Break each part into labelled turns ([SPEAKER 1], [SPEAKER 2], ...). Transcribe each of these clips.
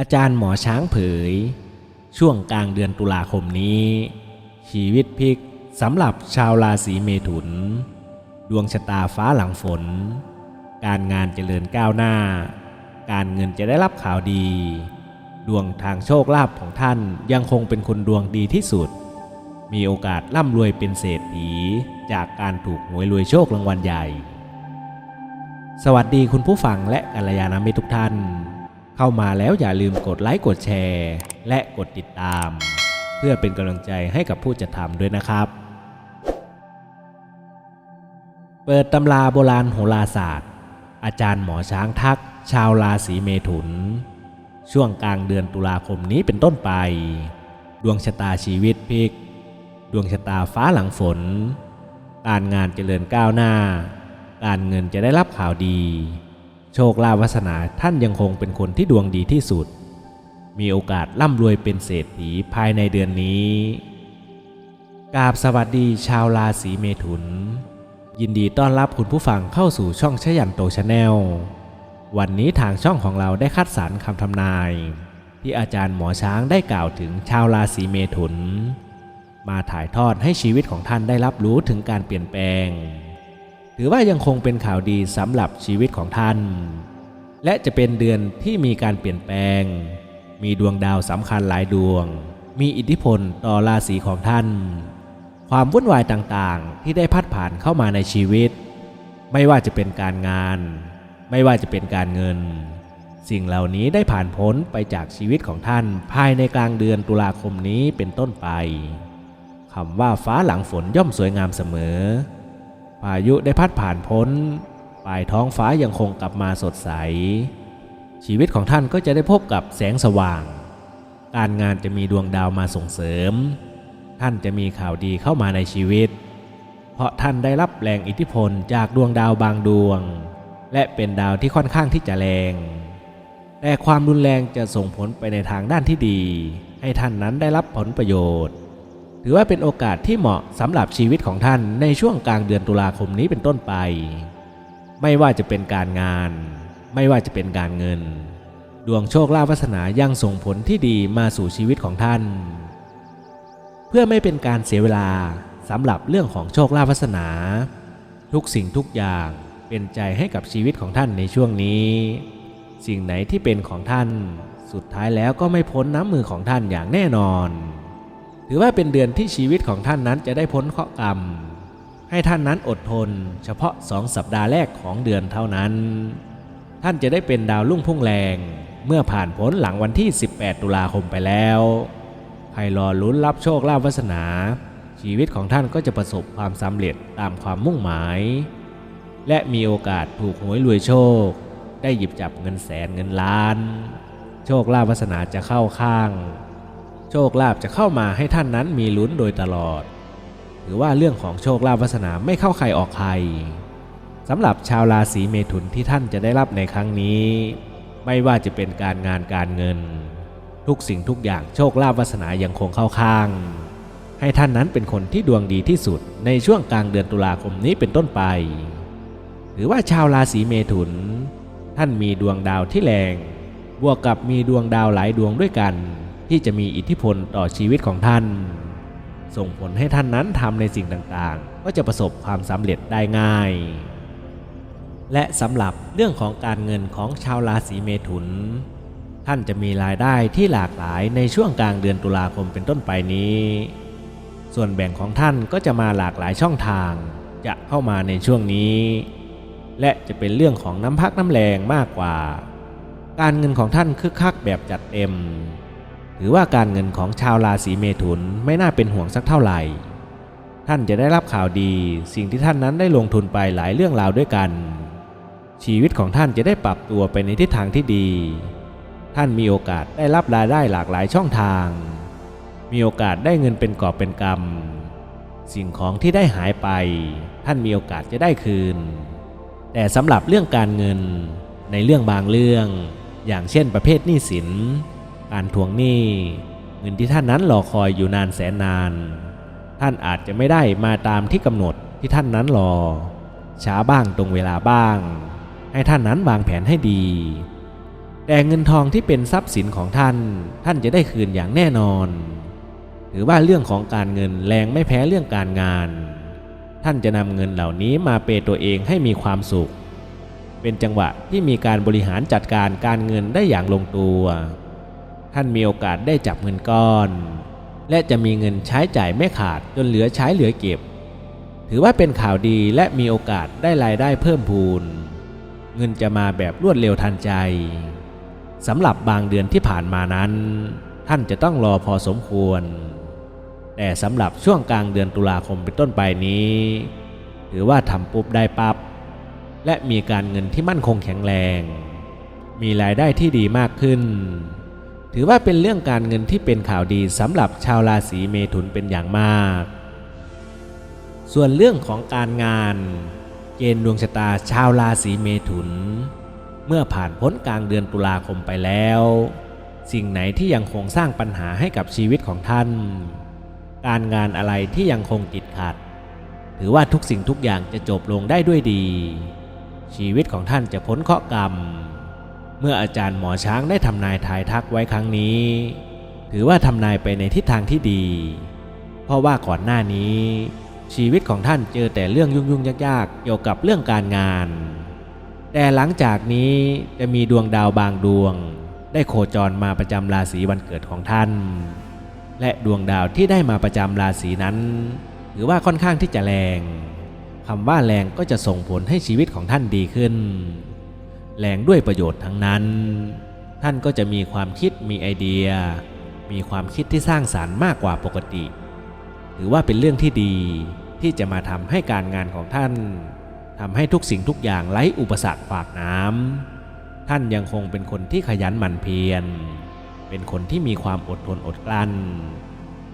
[SPEAKER 1] อาจารย์หมอช้างเผย ช่วงกลางเดือนตุลาคมนี้ ชีวิตพลิกสำหรับชาวราศีเมถุน ดวงชะตาฟ้าหลังฝน การงานเจริญก้าวหน้า การเงินจะได้รับข่าวดี ดวงทางโชคลาภของท่านยังคงเป็นคนดวงดีที่สุด มีโอกาสร่ำรวยเป็นเศรษฐีจากการถูกหวยรวยโชครางวัลใหญ่ สวัสดีคุณผู้ฟังและกัลยาณมิตรทุกท่าน เข้ามาแล้วอย่าลืมกดไลค์กดแชร์ และกดติดตาม เพื่อเป็นกำลังใจให้กับผู้จัดทำด้วยนะครับ เปิดตำราโบราณโหราศาสตร์ อาจารย์หมอช้างทัก ชาวราศีเมถุน ช่วงกลางเดือนตุลาคมนี้เป็นต้นไป ดวงชะตาชีวิตพลิก ดวงชะตาฟ้าหลังฝน การงานเจริญก้าวหน้า การเงินจะได้รับข่าวดี โชคลาภวาสนาท่านยังคงเป็นคนที่ดวงดีที่สุด มีโอกาสร่ำรวยเป็นเศรษฐีภายในเดือนนี้กราบสวัสดีชาวราศีเมถุน ยินดีต้อนรับคุณผู้ฟังเข้าสู่ช่องชยันโตชาแนล วันนี้ทางช่องของเราได้คัดสรรคำทำนาย ที่อาจารย์หมอช้างได้กล่าวถึงชาวราศีเมถุน มาถ่ายทอดให้ชีวิตของท่านได้รับรู้ถึงการเปลี่ยนแปลง ถือว่ายังคงเป็นข่าวดีสำหรับชีวิตของท่าน และจะเป็นเดือนที่มีการเปลี่ยนแปลง มีดวงดาวสำคัญหลายดวง มีอิทธิพลต่อราศีของท่าน ความวุ่นวายต่างๆ ที่ได้พัดผ่านเข้ามาในชีวิต ไม่ว่าจะเป็นการงาน ไม่ว่าจะเป็นการเงิน สิ่งเหล่านี้ได้ผ่านพ้นไปจากชีวิตของท่านภายในกลางเดือนตุลาคมนี้เป็นต้นไปคำว่าฟ้าหลังฝนย่อมสวยงามเสมอ พายุได้พัดผ่านพ้นปลายท้องฟ้ายังคงกลับมาสดใส ชีวิตของท่านก็จะได้พบกับแสงสว่าง การงานจะมีดวงดาวมาส่งเสริม ท่านจะมีข่าวดีเข้ามาในชีวิต เพราะท่านได้รับแรงอิทธิพลจากดวงดาวบางดวง และเป็นดาวที่ค่อนข้างที่จะแรง แต่ความรุนแรงจะส่งผลไปในทางด้านที่ดี ให้ท่านนั้นได้รับผลประโยชน์ ถือว่าเป็นโอกาสที่เหมาะสำหรับชีวิตของท่านในช่วงกลางเดือนตุลาคมนี้เป็นต้นไป ไม่ว่าจะเป็นการงาน ไม่ว่าจะเป็นการเงิน ดวงโชคลาภวาสนายังส่งผลที่ดีมาสู่ชีวิตของท่าน เพื่อไม่เป็นการเสียเวลาสำหรับเรื่องของโชคลาภวาสนา ทุกสิ่งทุกอย่างเป็นใจให้กับชีวิตของท่านในช่วงนี้ สิ่งไหนที่เป็นของท่าน สุดท้ายแล้วก็ไม่พ้นน้ำมือของท่านอย่างแน่นอน ถือว่าเป็นเดือนที่ชีวิตของท่านนั้นจะได้พ้นเคราะห์กรรม ให้ท่านนั้นอดทน เฉพาะสองสัปดาห์แรกของเดือนเท่านั้น ท่านจะได้เป็นดาวรุ่งพุ่งแรง เมื่อผ่านพ้นหลังวันที่ 18 ตุลาคมไปแล้วใครรอลุ้นรับโชคลาภวาสนา ชีวิตของท่านก็จะประสบความสำเร็จตามความมุ่งหมาย และมีโอกาสถูกหวยรวยโชค ได้หยิบจับเงินแสนเงินล้าน โชคลาภวาสนาจะเข้าข้าง โชคลาภจะเข้ามาให้ท่านนั้นมีลุ้นโดยตลอดถือว่าเรื่องของโชคลาภวาสนาไม่เข้าใครออกใครสำหรับชาวราศีเมถุนที่ท่านจะได้รับในครั้งนี้ ไม่ว่าจะเป็นการงานการเงิน ทุกสิ่งทุกอย่างโชคลาภวาสนายังคงเข้าข้าง ให้ท่านนั้นเป็นคนที่ดวงดีที่สุดในช่วงกลางเดือนตุลาคมนี้เป็นต้นไป หรือว่าชาวราศีเมถุน ท่านมีดวงดาวที่แรง บวกกับมีดวงดาวหลายดวงด้วยกัน ที่จะมีอิทธิพลต่อชีวิตของท่าน ส่งผลให้ท่านนั้นทำในสิ่งต่างๆ ก็จะประสบความสำเร็จได้ง่าย และสำหรับเรื่องของการเงินของชาวราศีเมถุน ท่านจะมีรายได้ที่หลากหลายในช่วงกลางเดือนตุลาคมเป็นต้นไปนี้ ส่วนแบ่งของท่านก็จะมาหลากหลายช่องทางจะเข้ามาในช่วงนี้ และจะเป็นเรื่องของน้ำพักน้ำแรงมากกว่า การเงินของท่านคึกคักแบบจัดเต็ม ถือว่าการเงินของชาวราศีเมถุนไม่น่าเป็นห่วงสักเท่าไหร่ ท่านจะได้รับข่าวดี สิ่งที่ท่านนั้นได้ลงทุนไปหลายเรื่องราวด้วยกัน ชีวิตของท่านจะได้ปรับตัวไปในทิศทางที่ดี ท่านมีโอกาสได้รับรายได้หลากหลายช่องทาง มีโอกาสได้เงินเป็นกอบเป็นกำสิ่งของที่ได้หายไป ท่านมีโอกาสจะได้คืน แต่สำหรับเรื่องการเงินในเรื่องบางเรื่อง อย่างเช่นประเภทหนี้สิน การทวงหนี้เงินที่ท่านนั้นรอคอยอยู่นานแสนนาน ท่านอาจจะไม่ได้มาตามที่กำหนดที่ท่านนั้นรอ ช้าบ้างตรงเวลาบ้าง ให้ท่านนั้นวางแผนให้ดี แต่เงินทองที่เป็นทรัพย์สินของท่าน ท่านจะได้คืนอย่างแน่นอน ถือว่าเรื่องของการเงินแรงไม่แพ้เรื่องการงาน ท่านจะนำเงินเหล่านี้มาเปย์ตัวเองให้มีความสุข เป็นจังหวะที่มีการบริหารจัดการการเงินได้อย่างลงตัว ท่านมีโอกาสได้จับเงินก้อน และจะมีเงินใช้จ่ายไม่ขาดจนเหลือใช้เหลือเก็บ ถือว่าเป็นข่าวดีและมีโอกาสได้รายได้เพิ่มพูน เงินจะมาแบบรวดเร็วทันใจสำหรับบางเดือนที่ผ่านมานั้น ท่านจะต้องรอพอสมควร แต่สำหรับช่วงกลางเดือนตุลาคมเป็นต้นไปนี้ ถือว่าทำปุ๊บได้ปับ๊บและมีการเงินที่มั่นคงแข็งแรง มีรายได้ที่ดีมากขึ้น ถือว่าเป็นเรื่องการเงินที่เป็นข่าวดีสำหรับชาวราศีเมถุนเป็นอย่างมาก ส่วนเรื่องของการงาน เกณฑ์ดวงชะตาชาวราศีเมถุน เมื่อผ่านพ้นกลางเดือนตุลาคมไปแล้ว สิ่งไหนที่ยังคงสร้างปัญหาให้กับชีวิตของท่าน การงานอะไรที่ยังคงติดขัด ถือว่าทุกสิ่งทุกอย่างจะจบลงได้ด้วยดี ชีวิตของท่านจะพ้นเคราะห์กรรม เมื่ออาจารย์หมอช้างได้ทำนายทายทักไว้ครั้งนี้ ถือว่าทำนายไปในทิศทางที่ดี เพราะว่าก่อนหน้านี้ ชีวิตของท่านเจอแต่เรื่องยุ่งๆยากๆ เกี่ยวกับเรื่องการงาน แต่หลังจากนี้จะมีดวงดาวบางดวง ได้โคจรมาประจำราศีวันเกิดของท่าน และดวงดาวที่ได้มาประจำราศีนั้น ถือว่าค่อนข้างที่จะแรงคำว่าแรงก็จะส่งผลให้ชีวิตของท่านดีขึ้น แรงด้วยประโยชน์ทั้งนั้น ท่านก็จะมีความคิดมีไอเดีย มีความคิดที่สร้างสารรค์มากกว่าปกติ ถือว่าเป็นเรื่องที่ดีที่จะมาทำให้การงานของท่านทำให้ทุกสิ่งทุกอย่างไร้อุปสรรคขวากน้ำท่านยังคงเป็นคนที่ขยันหมั่นเพียร เป็นคนที่มีความอดทนอดกลั้น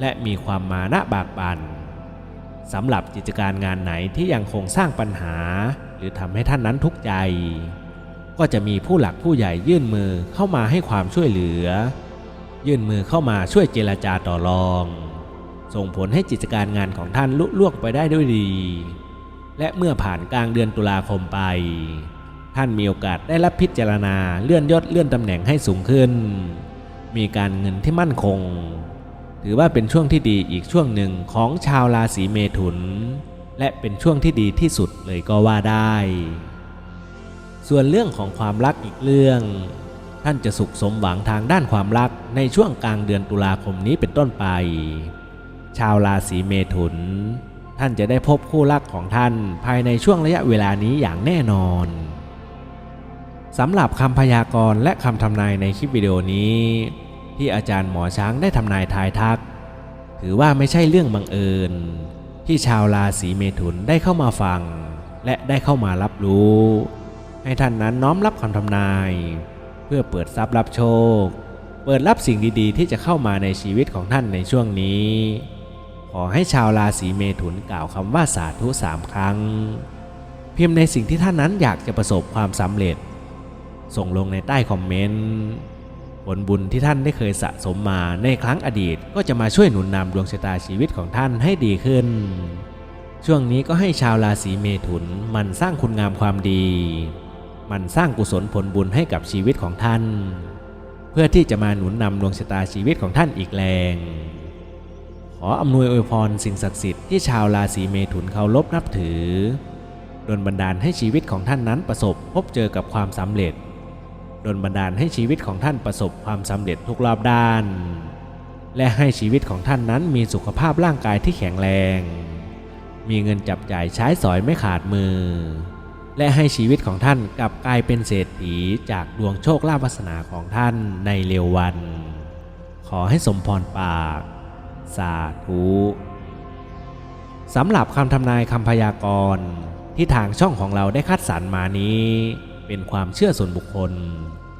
[SPEAKER 1] และมีความมานะบากบัน่นสำหรับกิจการงานไหนที่ยังคงสร้างปัญหา หรือทำให้ท่านนั้นทุกข์ใจ ก็จะมีผู้หลักผู้ใหญ่ยื่นมือเข้ามาให้ความช่วยเหลือ ยื่นมือเข้ามาช่วยเจรจาต่อรอง ส่งผลให้กิจการงานของท่านลุล่วงไปได้ด้วยดี และเมื่อผ่านกลางเดือนตุลาคมไป ท่านมีโอกาสได้รับพิจารณาเลื่อนยศเลื่อนตำแหน่งให้สูงขึ้น มีการเงินที่มั่นคง ถือว่าเป็นช่วงที่ดีอีกช่วงหนึ่งของชาวราศีเมถุน และเป็นช่วงที่ดีที่สุดเลยก็ว่าได้ ส่วนเรื่องของความรักอีกเรื่อง ท่านจะสุขสมหวังทางด้านความรักในช่วงกลางเดือนตุลาคมนี้เป็นต้นไป ชาวราศีเมถุน ท่านจะได้พบคู่รักของท่านภายในช่วงระยะเวลานี้อย่างแน่นอนสำหรับคำพยากรณ์และคำทำนายในคลิปวิดีโอนี้ ที่อาจารย์หมอช้างได้ทำนายทายทัก ถือว่าไม่ใช่เรื่องบังเอิญ ที่ชาวราศีเมถุนได้เข้ามาฟัง และได้เข้ามารับรู้ ให้ท่านนั้นน้อมรับคำทำนาย เพื่อเปิดทรัพย์รับโชค เปิดรับสิ่งดีๆ ที่จะเข้ามาในชีวิตของท่านในช่วงนี้ ขอให้ชาวราศีเมถุนกล่าวคำว่าสาธุสามครั้ง เพิมพ์ในสิ่งที่ท่านนั้นอยากจะประสบความสำเร็จ ส่งลงในใต้คอมเมนต์ผลบุญที่ท่านได้เคยสะสมมาในครั้งอดีตก็จะมาช่วยหนุนนำดวงชะตาชีวิตของท่านให้ดีขึ้น ช่วงนี้ก็ให้ชาวราศีเมถุนมันสร้างคุณงามความดี มันสร้างกุศลผลบุญให้กับชีวิตของท่าน เพื่อที่จะมาหนุนนำดวงชะตาชีวิตของท่านอีกแรง ขออำนวยอวยพรสิ่งศักดิ์สิทธิ์ที่ชาวราศีเมถุนเคารพนับถือดลบันดาลให้ชีวิตของท่านนั้นประสบพบเจอกับความสำเร็จดลบันดาลให้ชีวิตของท่านประสบความสำเร็จทุกรอบด้าน และให้ชีวิตของท่านนั้นมีสุขภาพร่างกายที่แข็งแรง มีเงินจับจ่ายใช้สอยไม่ขาดมือ และให้ชีวิตของท่านกลับกลายเป็นเศรษฐีจากดวงโชคลาภวาสนาของท่านในเร็ววัน ขอให้สมพรปาก สาธุสำหรับคำทำนายคำพยากรณ์ที่ทางช่องของเราได้คัดสรรมานี้ เป็นความเชื่อส่วนบุคคล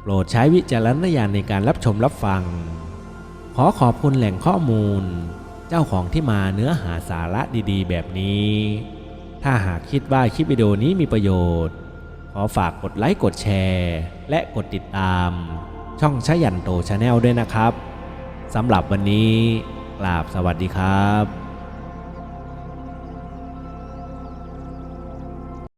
[SPEAKER 1] โปรดใช้วิจารณญาณในการรับชมรับฟัง ขอขอบคุณแหล่งข้อมูล เจ้าของที่มาเนื้อหาสาระดีๆ แบบนี้ ถ้าหากคิดว่าคลิปวิดีโอนี้มีประโยชน์ ขอฝากกดไลค์กดแชร์ และกดติดตาม ช่องชยันโตชาแนลด้วยนะครับสำหรับวันนี้กราบสวัสดีครับ